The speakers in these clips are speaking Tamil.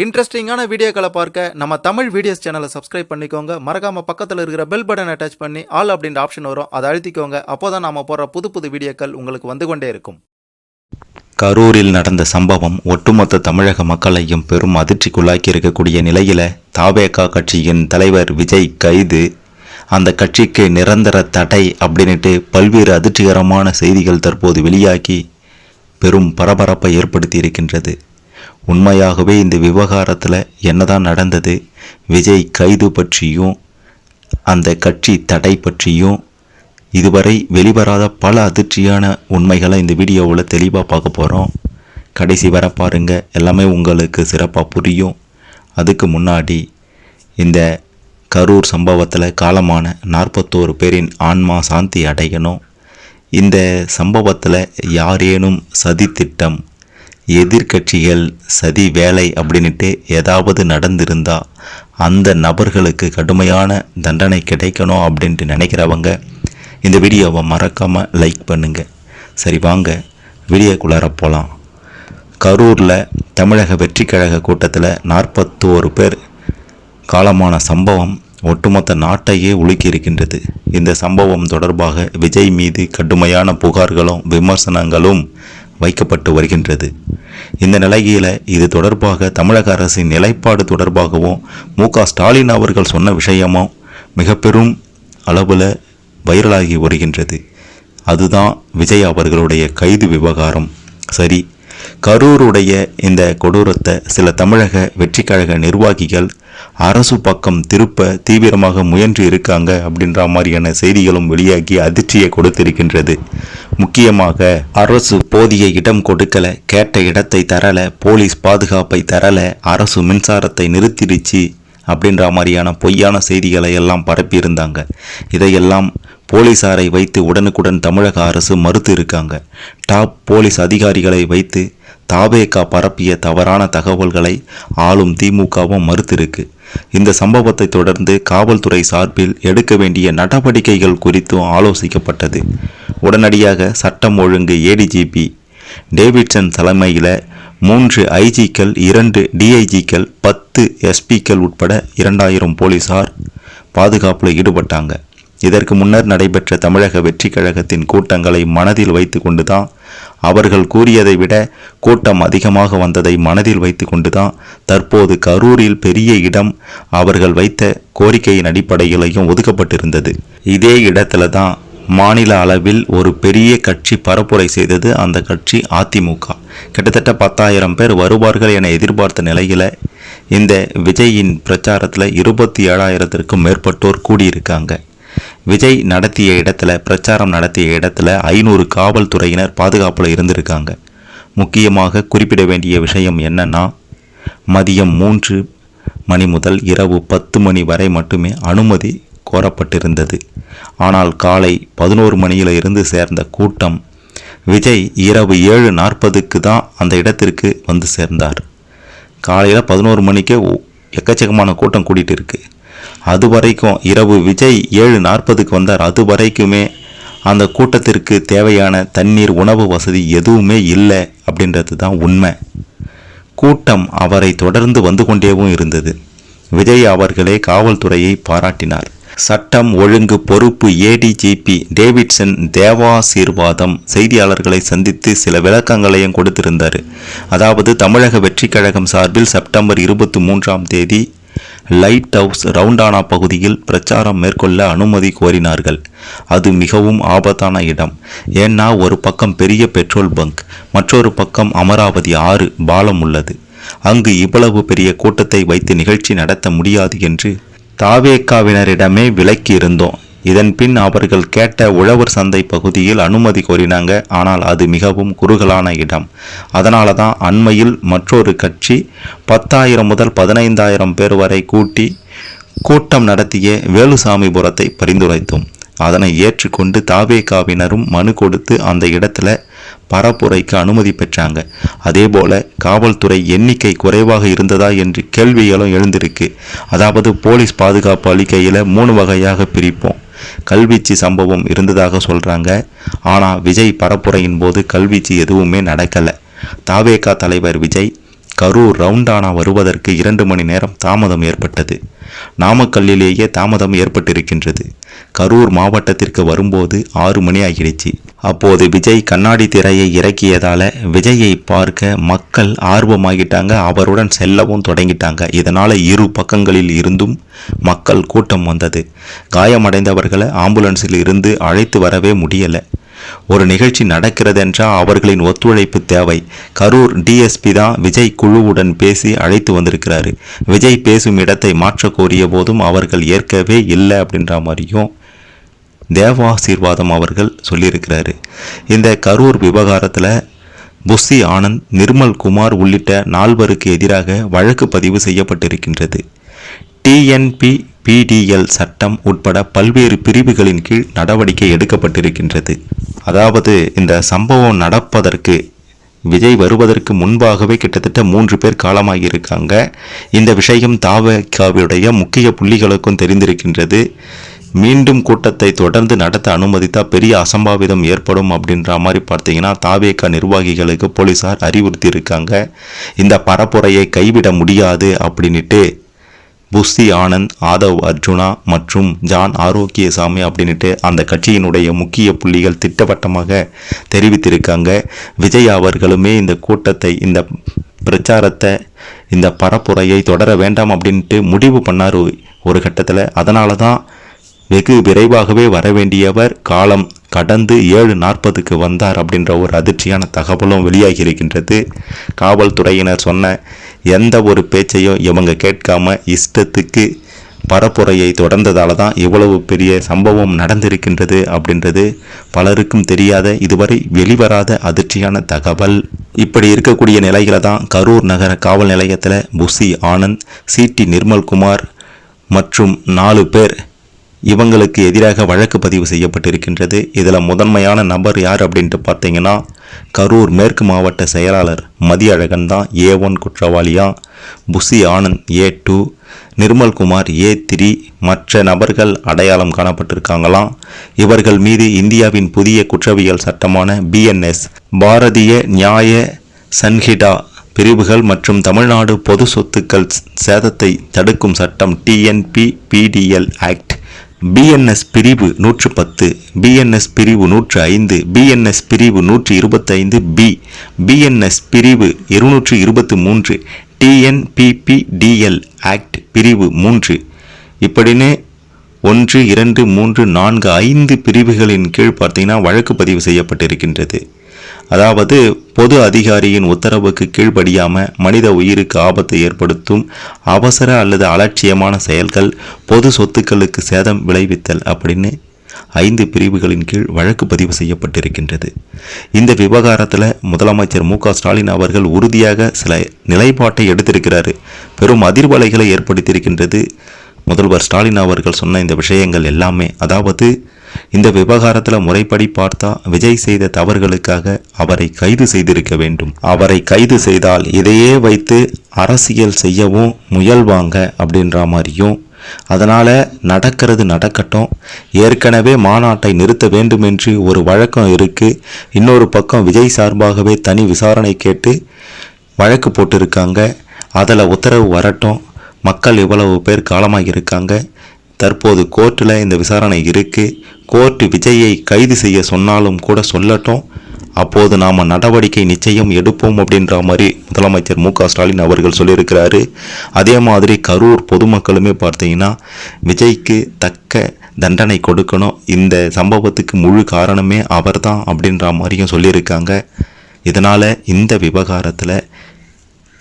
இன்ட்ரெஸ்டிங்கான வீடியோக்களை பார்க்க நம்ம தமிழ் வீடியோஸ் சேனலை சப்ஸ்கிரைப் பண்ணிக்கோங்க. மறக்காம பக்கத்தில் இருக்கிற பெல் பட்டன் அட்டாச் பண்ணி ஆல் அப்படின்ற ஆப்ஷன் வரும். அதை அழுத்திக்கோங்க. அப்போதான் நாம போற புது புது வீடியோக்கள் உங்களுக்கு வந்து கொண்டே இருக்கும். கரூரில் நடந்த சம்பவம் ஒட்டுமொத்த தமிழக மக்களையும் பெரும் அதிர்ச்சிக்குள்ளாக்கி இருக்கக்கூடிய நிலையில தாவேகா கட்சியின் தலைவர் விஜய் கைது. அந்த கட்சிக்கு நிரந்தர தடை அப்படின்ட்டு பல்வேறு அதிர்ச்சிகரமான செய்திகள் தற்போது வெளியாகி பெரும் பரபரப்பை ஏற்படுத்தி இருக்கின்றது. உண்மையாகவே இந்த விவகாரத்தில் என்னதான் நடந்தது விஜய் கைது பற்றியும் அந்த கட்சி தடை பற்றியும் இதுவரை வெளிவராத பல அதிர்ச்சியான உண்மைகளை இந்த வீடியோவில் தெளிவாக பார்க்க போகிறோம் கடைசி வர பாருங்க எல்லாமே உங்களுக்கு சிறப்பாக புரியும். அதுக்கு முன்னாடி இந்த கரூர் சம்பவத்தில் காலமான நாற்பத்தோரு பேரின் ஆன்மா சாந்தி அடையணும். இந்த சம்பவத்தில் யாரேனும் சதித்திட்டம் எதிர்க்கட்சிகள் சதி வேலை அப்படின்ட்டு ஏதாவது நடந்திருந்தா அந்த நபர்களுக்கு கடுமையான தண்டனை கிடைக்கணும் அப்படின்ட்டு நினைக்கிறவங்க இந்த வீடியோவை மறக்காமல் லைக் பண்ணுங்கள் சரி வாங்க. வீடியோக்குள்ளார போகலாம் கரூரில் தமிழக வெற்றி கழக கூட்டத்தில் நாற்பத்தோரு பேர் காலமான சம்பவம் ஒட்டுமொத்த நாட்டையே உலுக்கி இருக்கின்றது. இந்த சம்பவம் தொடர்பாக விஜய் மீது கடுமையான புகார்களும் விமர்சனங்களும் வைக்கப்பட்டு வருகின்றது. இந்த நிலையில இது தொடர்பாக தமிழக அரசின் நிலைப்பாடு தொடர்பாகவும் மு க ஸ்டாலின் அவர்கள் சொன்ன விஷயமும் மிக பெரும் அளவில் வைரலாகி வருகின்றது. அதுதான் விஜய் அவர்களுடைய கைது விவகாரம். சரி கரூருடைய இந்த கொடூரத்தை சில தமிழக வெற்றிக்கழக நிர்வாகிகள் அரசு பக்கம் திருப்ப தீவிரமாக முயன்று இருக்காங்க அப்படின்ற மாதிரியான செய்திகளும் வெளியாகி அதிர்ச்சியை கொடுத்திருக்கின்றது. முக்கியமாக அரசு போதிய இடம் கொடுக்கல கேட்ட இடத்தை தரல போலீஸ் பாதுகாப்பை தரல அரசு மின்சாரத்தை நிறுத்திடுச்சு அப்படின்ற மாதிரியான பொய்யான செய்திகளை எல்லாம் பரப்பியிருந்தாங்க இதையெல்லாம் போலீசாரை வைத்து உடனுக்குடன் தமிழக அரசு மறுத்து இருக்காங்க. டாப் போலீஸ் அதிகாரிகளை வைத்து தாவேகா பரப்பிய தவறான தகவல்களை ஆளும் திமுகவும் மறுத்திருக்கு. இந்த சம்பவத்தை தொடர்ந்து காவல்துறை சார்பில் எடுக்க வேண்டிய நடவடிக்கைகள் குறித்தும் ஆலோசிக்கப்பட்டது. உடனடியாக சட்டம் ஒழுங்கு ஏடிஜிபி டேவிட்சன் தலைமையில் மூன்று ஐஜிக்கள் இரண்டு டிஐஜிக்கள் பத்து எஸ்பிக்கள் உட்பட இரண்டாயிரம் போலீசார் பாதுகாப்பில் ஈடுபட்டாங்க. இதற்கு முன்னர் நடைபெற்ற தமிழக வெற்றி கழகத்தின் கூட்டங்களை மனதில் வைத்து கொண்டுதான் அவர்கள் கூறியதை விட கூட்டம் அதிகமாக வந்ததை மனதில் வைத்து கொண்டுதான் தற்போது கரூரில் பெரிய இடம் அவர்கள் வைத்த கோரிக்கையின் அடிப்படையிலையும் ஒதுக்கப்பட்டிருந்தது. இதே இடத்துல தான் மாநில அளவில் ஒரு பெரிய கட்சி பரப்புரை செய்தது அந்த கட்சி அதிமுக. கிட்டத்தட்ட பத்தாயிரம் பேர் வருவார்கள் என எதிர்பார்த்த நிலையில் இந்த விஜயின் பிரச்சாரத்தில் இருபத்தி ஏழாயிரத்திற்கும் மேற்பட்டோர் கூடியிருக்காங்க. விஜய் நடத்திய இடத்துல பிரச்சாரம் நடத்திய இடத்துல ஐநூறு காவல்துறையினர் பாதுகாப்பில் இருந்திருக்காங்க. முக்கியமாக குறிப்பிட வேண்டிய விஷயம் என்னன்னா மதியம் மூன்று மணி முதல் இரவு பத்து மணி வரை மட்டுமே அனுமதி கோரப்பட்டிருந்தது. ஆனால் காலை பதினோரு மணியில் இருந்து சேர்ந்த கூட்டம் விஜய் இரவு ஏழு நாற்பதுக்கு தான் அந்த இடத்திற்கு வந்து சேர்ந்தார். காலையில் பதினோரு மணிக்கே எக்கச்சக்கமான கூட்டம் கூட்டிகிட்டு இருக்கு. அது வரைக்கும் இரவு விஜய் ஏழு நாற்பதுக்கு வந்தார். அது வரைக்குமே அந்த கூட்டத்திற்கு தேவையான தண்ணீர் உணவு வசதி எதுவுமே இல்லை அப்படின்றது தான் உண்மை. கூட்டம் அவரை தொடர்ந்து வந்து கொண்டேவும் இருந்தது. விஜய் அவர்களே காவல்துறையை பாராட்டினார். சட்டம் ஒழுங்கு பொறுப்பு ஏடிஜிபி டேவிட்சன் தேவாசீர்வாதம் செய்தியாளர்களை சந்தித்து சில விளக்கங்களையும் கொடுத்திருந்தார். அதாவது தமிழக வெற்றிக் கழகம் சார்பில் செப்டம்பர் இருபத்தி மூன்றாம் தேதி லைட் ஹவுஸ் ரவுண்டானா பகுதியில் பிரச்சாரம் மேற்கொள்ள அனுமதி கோரினார்கள். அது மிகவும் ஆபத்தான இடம். ஏன்னா ஒரு பக்கம் பெரிய பெட்ரோல் பங்க் மற்றொரு பக்கம் அமராவதி ஆறு பாலம் உள்ளது. அங்கு இவ்வளவு பெரிய கூட்டத்தை வைத்து நிகழ்ச்சி நடத்த முடியாது என்று தாவேக்காவினரிடமே விலக்கி இருந்தோம் இதன் பின் அவர்கள் கேட்ட உழவர் சந்தை பகுதியில் அனுமதி கோரினாங்க. ஆனால் அது மிகவும் குறுகலான இடம். அதனால தான் அண்மையில் மற்றொரு கட்சி பத்தாயிரம் முதல் பதினைந்தாயிரம் பேர் வரை கூட்டி கூட்டம் நடத்திய வேலுசாமிபுரத்தை பரிந்துரைத்தோம். அதனை ஏற்றுக்கொண்டு தாபேகாவினரும் மனு கொடுத்து அந்த இடத்துல பரப்புரைக்கு அனுமதி பெற்றாங்க. அதேபோல காவல்துறை எண்ணிக்கை குறைவாக இருந்ததா என்று கேள்விகளும் எழுந்திருக்கு. அதாவது போலீஸ் பாதுகாப்பு அளிக்கையில் மூணு வகையாக பிரிப்போம். கல்வீச்சு சம்பவம் இருந்ததாக சொல்றாங்க. ஆனால் விஜய் பரப்புரையின் போது கல்வீச்சு எதுவுமே நடக்கலை. தாவேகா தலைவர் விஜய் கரூர் ரவுண்டானா வருவதற்கு இரண்டு மணி நேரம் தாமதம் ஏற்பட்டது. நாமக்கல்லிலேயே தாமதம் ஏற்பட்டிருக்கின்றது. கரூர் மாவட்டத்திற்கு வரும்போது ஆறு மணி ஆகிடுச்சு. அப்போது விஜய் கண்ணாடி திரையை இறக்கியதால விஜயை பார்க்க மக்கள் ஆர்வமாகிட்டாங்க. அவருடன் செல்லவும் தொடங்கிட்டாங்க. இதனால் இரு பக்கங்களில் இருந்தும் மக்கள் கூட்டம் வந்தது. காயமடைந்தவர்களை ஆம்புலன்ஸில் இருந்து அழைத்து வரவே முடியலை. ஒரு நிகழ்ச்சி நடக்கிறதென்றால் அவர்களின் ஒத்துழைப்பு தேவை. கரூர் டிஎஸ்பி தான் விஜய் குழுவுடன் பேசி அழைத்து வந்திருக்கிறாரு. விஜய் பேசும் இடத்தை மாற்ற கோரிய போதும் அவர்கள் ஏற்கவே இல்லை அப்படின்ற மாதிரியும் தேவாசீர்வாதம் அவர்கள் சொல்லியிருக்கிறாரு. இந்த கரூர் விவகாரத்தில் புஸ்ஸி ஆனந்த் நிர்மல் குமார் உள்ளிட்ட நால்வருக்கு எதிராக வழக்கு பதிவு செய்யப்பட்டிருக்கின்றது. டிஎன்பி பிடிஎல் சட்டம் உட்பட பல்வேறு பிரிவுகளின் கீழ் நடவடிக்கை எடுக்கப்பட்டிருக்கின்றது. அதாவது இந்த சம்பவம் நடப்பதற்கு விஜய் வருவதற்கு முன்பாகவே கிட்டத்தட்ட மூன்று பேர் காலமாகி இருக்காங்க இந்த விஷயம் தாவகாவியுடைய முக்கிய புள்ளிகளுக்கும் தெரிந்திருக்கின்றது. மீண்டும் கூட்டத்தை தொடர்ந்து நடத்த அனுமதித்தா பெரிய அசம்பாவிதம் ஏற்படும் அப்படின்ற மாதிரி பார்த்தீங்கன்னா தாவேக்கா நிர்வாகிகளுக்கு போலீசார் அறிவுறுத்தி இருக்காங்க இந்த பரப்புரையை கைவிட முடியாது அப்படின்ட்டு புஸ்தி ஆனந்த் ஆதவ் அர்ஜுனா மற்றும் ஜான் ஆரோக்கியசாமி அப்படின்ட்டு அந்த கட்சியினுடைய முக்கிய புள்ளிகள் திட்டவட்டமாக தெரிவித்திருக்காங்க. விஜய் அவர்களுமே இந்த கூட்டத்தை இந்த பிரச்சாரத்தை இந்த பரப்புரையை தொடர வேண்டாம் அப்படின்ட்டு முடிவு பண்ணார் ஒரு கட்டத்தில். அதனால தான் வெகு விரைவாகவே வர வேண்டியவர் காலம் கடந்து ஏழு நாற்பதுக்கு வந்தார் அப்படின்ற ஒரு அதிர்ச்சியான தகவலும் வெளியாகி இருக்கின்றது காவல்துறையினர் சொன்ன எந்த ஒரு பேச்சையும் இவங்க கேட்காம இஷ்டத்துக்கு பரப்புரையை தொடர்ந்ததால தான் இவ்வளவு பெரிய சம்பவம் நடந்திருக்கின்றது அப்படின்றது பலருக்கும் தெரியாத இதுவரை வெளிவராத அதிர்ச்சியான தகவல். இப்படி இருக்கக்கூடிய நிலையில தான் கரூர் நகர காவல் நிலையத்தில் புசி ஆனந்த் சிடி நிர்மல்குமார் மற்றும் நாலு பேர் இவங்களுக்கு எதிராக வழக்கு பதிவு செய்யப்பட்டிருக்கின்றது. இதில் முதன்மையான நபர் யார் அப்படின்ட்டு பார்த்தீங்கன்னா கரூர் மேற்கு மாவட்ட செயலாளர் மதியழகன் தான். ஏ ஒன் குற்றவாளியா? Bussy Anand A two. Nirmalkumar A three. மற்ற நபர்கள் அடையாளம் காணப்பட்டிருக்காங்களாம். இவர்கள் மீது இந்தியாவின் புதிய குற்றவியல் சட்டமான பிஎன்எஸ் பாரதிய நியாய சன்ஹிடா பிரிவுகள் மற்றும் தமிழ்நாடு பொது சொத்துக்கள் சேதத்தை தடுக்கும் சட்டம் டிஎன்பி பிடிஎல் ஆக்ட் பிஎன்எஸ் பிரிவு நூற்று பத்து பிஎன்எஸ் பிரிவு நூற்று ஐந்து பிஎன்எஸ் பிரிவு நூற்றி இருபத்தைந்து பி பிஎன்எஸ் பிரிவு இருநூற்று இருபத்து மூன்று டிஎன்பிபிடிஎல் ஆக்ட் பிரிவு மூன்று. இப்படின்னு ஒன்று இரண்டு மூன்று நான்கு ஐந்து பிரிவுகளின் கீழ் பார்த்தீங்கன்னா வழக்கு பதிவு செய்யப்பட்டிருக்கின்றது. அதாவது பொது அதிகாரியின் உத்தரவுக்கு கீழ்படியாமல் மனித உயிருக்கு ஆபத்தை ஏற்படுத்தும் அவசர அல்லது அலட்சியமான செயல்கள் பொது சொத்துக்களுக்கு சேதம் விளைவித்தல் அப்படின்னு ஐந்து பிரிவுகளின் கீழ் வழக்கு பதிவு செய்யப்பட்டிருக்கின்றது. இந்த விவகாரத்தில் முதலமைச்சர் மு க ஸ்டாலின் அவர்கள் உறுதியாக சில நிலைப்பாட்டை எடுத்திருக்கிறார். பெரும் அதிர்வலைகளை ஏற்படுத்தியிருக்கின்றது. முதல்வர் ஸ்டாலின் அவர்கள் சொன்ன இந்த விஷயங்கள் எல்லாமே அதாவது இந்த விவகாரத்தில் முறைப்படி பார்த்தா விஜய் செய்த தவறுகளுக்காக அவரை கைது செய்திருக்க வேண்டும். அவரை கைது செய்தால் இதையே வைத்து அரசியல் செய்யவும் முயல்வாங்க அப்படின்ற மாதிரியும் அதனால் நடக்கிறது நடக்கட்டும். ஏற்கனவே மாநாட்டை நிறுத்த வேண்டும் என்று ஒரு வழக்கம் இருக்குது இன்னொரு பக்கம் விஜய் சார்பாகவே தனி விசாரணை கேட்டு வழக்கு போட்டிருக்காங்க. அதில் உத்தரவு வரட்டும். மக்கள் இவ்வளவு பேர் காலமாக இருக்காங்க தற்போது கோர்ட்டில் இந்த விசாரணை இருக்குது கோர்ட்டு விஜயை கைது செய்ய சொன்னாலும் கூட சொல்லட்டும். அப்போது நாம் நடவடிக்கை நிச்சயம் எடுப்போம் அப்படின்ற மாதிரி முதலமைச்சர் மு ஸ்டாலின் அவர்கள் சொல்லியிருக்கிறாரு. அதே மாதிரி கரூர் பொதுமக்களுமே பார்த்தீங்கன்னா விஜய்க்கு தக்க தண்டனை கொடுக்கணும். இந்த சம்பவத்துக்கு முழு காரணமே அவர்தான் அப்படின்ற மாதிரியும் சொல்லியிருக்காங்க. இதனால் இந்த விவகாரத்தில்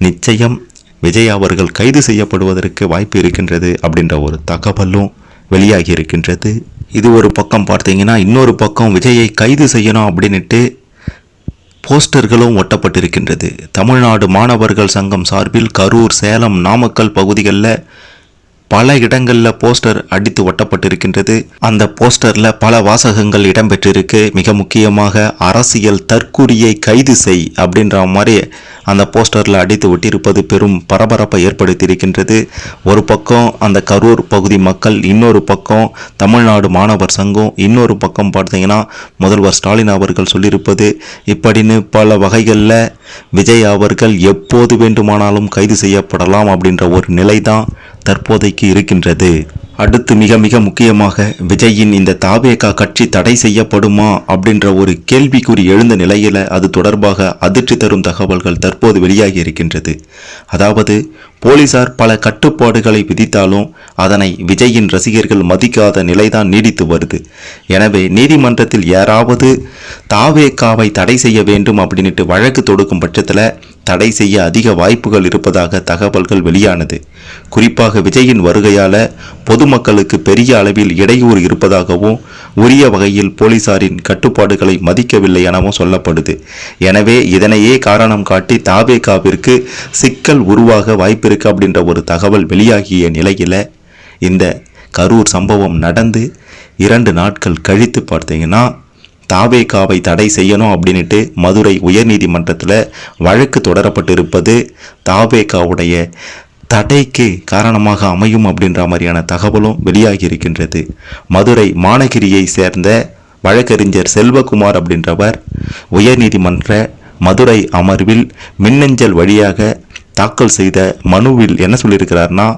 நிச்சயம் விஜய் அவர்கள் கைது செய்யப்படுவதற்கு வாய்ப்பு இருக்கின்றது அப்படின்ற ஒரு தகவலும் வெளியாகி இருக்கின்றது. இது ஒரு பக்கம் பார்த்தீங்கன்னா இன்னொரு பக்கம் விஜயை கைது செய்யணும் அப்படின்னுட்டு போஸ்டர்களும் ஒட்டப்பட்டிருக்கின்றது. தமிழ்நாடு மாணவர்கள் சங்கம் சார்பில் கரூர் சேலம் நாமக்கல் பகுதிகளில் பல இடங்களில் போஸ்டர் அடித்து ஒட்டப்பட்டிருக்கின்றது. அந்த போஸ்டரில் பல வாசகங்கள் இடம்பெற்றிருக்கு. மிக முக்கியமாக அரசியல் தற்கூரியை கைது செய் அப்படின்ற மாதிரி அந்த போஸ்டரில் அடித்து ஒட்டியிருப்பது பெரும் பரபரப்பை ஏற்படுத்தியிருக்கின்றது. ஒரு பக்கம் அந்த கரூர் பகுதி மக்கள் இன்னொரு பக்கம் தமிழ்நாடு மாணவர் சங்கம் இன்னொரு பக்கம் பார்த்தீங்கன்னா முதல்வர் ஸ்டாலின் அவர்கள் சொல்லியிருப்பது. இப்படின்னு பல வகைகளில் விஜய் அவர்கள் எப்போது வேண்டுமானாலும் கைது செய்யப்படலாம் அப்படின்ற ஒரு நிலை தான் தற்போதைக்கு இருக்கின்றது. அடுத்து மிக மிக முக்கியமாக விஜயின் இந்த தாவேகா கட்சி தடை செய்யப்படுமா அப்படின்ற ஒரு கேள்விக்குறி எழுந்த நிலையில் அது தொடர்பாக அதிர்ச்சி தரும் தகவல்கள் தற்போது வெளியாகி இருக்கின்றது. அதாவது போலீசார் பல கட்டுப்பாடுகளை விதித்தாலும் அதனை விஜயின் ரசிகர்கள் மதிக்காத நிலைதான் நீடித்து வருது. எனவே நீதிமன்றத்தில் யாராவது தாவேகாவை தடை செய்ய வேண்டும் அப்படின்ட்டு வழக்கு தொடுக்கும் பட்சத்தில் தடை செய்ய அதிக வாய்ப்புகள் இருப்பதாக தகவல்கள் வெளியானது. குறிப்பாக விஜயின் வருகையால் பொதுமக்களுக்கு பெரிய அளவில் இடையூறு இருப்பதாகவும் உரிய வகையில் போலீசாரின் கட்டுப்பாடுகளை மதிக்கவில்லை எனவும் சொல்லப்படுது. எனவே இதனையே காரணம் காட்டி தாபேகாவிற்கு சிக்கல் உருவாக வாய்ப்பிருக்கு அப்படின்ற ஒரு தகவல் வெளியாகிய நிலையில் இந்த கரூர் சம்பவம் நடந்து இரண்டு நாட்கள் கழித்து பார்த்தீங்கன்னா தாவேகாவை தடை செய்யணும் அப்படின்ட்டு மதுரை உயர்நீதிமன்றத்தில் வழக்கு தொடரப்பட்டிருப்பது தாவேகாவுடைய தடைக்கு காரணமாக அமையும் அப்படின்ற மாதிரியான தகவலும் வெளியாகி இருக்கின்றது. மதுரை மாநகிரியை சேர்ந்த வழக்கறிஞர் செல்வகுமார் அப்படின்றவர் உயர்நீதிமன்ற மதுரை அமர்வில் மின்னஞ்சல் வழியாக தாக்கல் செய்த மனுவில் என்ன சொல்லியிருக்கிறார்னா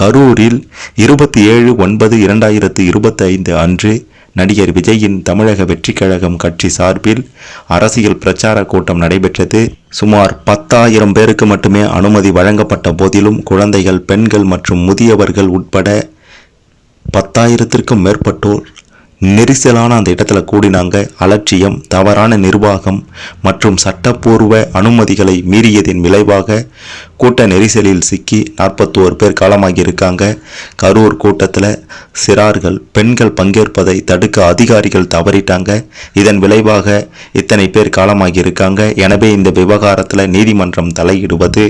கரூரில் இருபத்தி ஏழு ஒன்பது இரண்டாயிரத்து இருபத்தைந்து அன்று நடிகர் விஜயின் தமிழக வெற்றி கழகம் கட்சி சார்பில் அரசியல் பிரச்சார கூட்டம் நடைபெற்றது. சுமார் பத்தாயிரம் பேருக்கு மட்டுமே அனுமதி வழங்கப்பட்ட போதிலும் குழந்தைகள் பெண்கள் மற்றும் முதியவர்கள் உட்பட பத்தாயிரத்திற்கும் மேற்பட்டோர் நெரிசலான அந்த இடத்துல கூடினாங்க. அலட்சியம் தவறான நிர்வாகம் மற்றும் சட்டப்பூர்வ அனுமதிகளை மீறியதின் விளைவாக கூட்ட நெரிசலில் சிக்கி நாற்பத்தோரு பேர் காலமாகி இருக்காங்க கரூர் கூட்டத்தில் சிறார்கள் பெண்கள் பங்கேற்பதை தடுக்க அதிகாரிகள் தவறிட்டாங்க. இதன் விளைவாக இத்தனை பேர் காலமாகி இருக்காங்க எனவே இந்த விவகாரத்தில் நீதிமன்றம் தலையிடுவது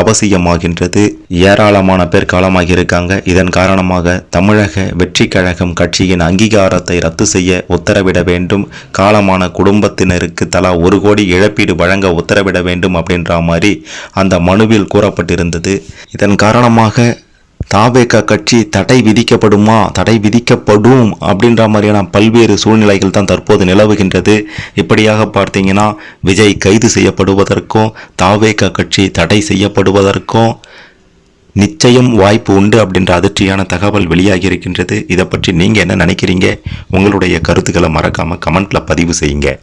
அவசியமாகின்றது. ஏராளமான பேர் காலமாகி இருக்காங்க இதன் காரணமாக தமிழக வெற்றி கழகம் கட்சியின் அங்கீகாரத்தை ரத்து செய்ய உத்தரவிட வேண்டும். காலமான குடும்பத்தினருக்கு தலா ஒரு கோடி இழப்பீடு வழங்க உத்தரவிட வேண்டும் அப்படின்ற மாதிரி அந்த மனுவில் கூறப்பட்டிருந்தது. இதன் காரணமாக தாவேக கட்சி தடை விதிக்கப்படுமா தடை விதிக்கப்படும் அப்படின்ற மாதிரியான பல்வேறு சூழ்நிலைகள் தான் தற்போது நிலவுகின்றது. இப்படியாக பார்த்தீங்கன்னா விஜய் கைது செய்யப்படுவதற்கும் தாவேக கட்சி தடை செய்யப்படுவதற்கும் நிச்சயம் வாய்ப்பு உண்டு அப்படின்ற அதிர்ச்சியான தகவல் வெளியாகி இருக்கின்றது. இதை பற்றி நீங்கள் என்ன நினைக்கிறீங்க? உங்களுடைய கருத்துக்களை மறக்காமல் கமெண்ட்டில் பதிவு செய்யுங்க.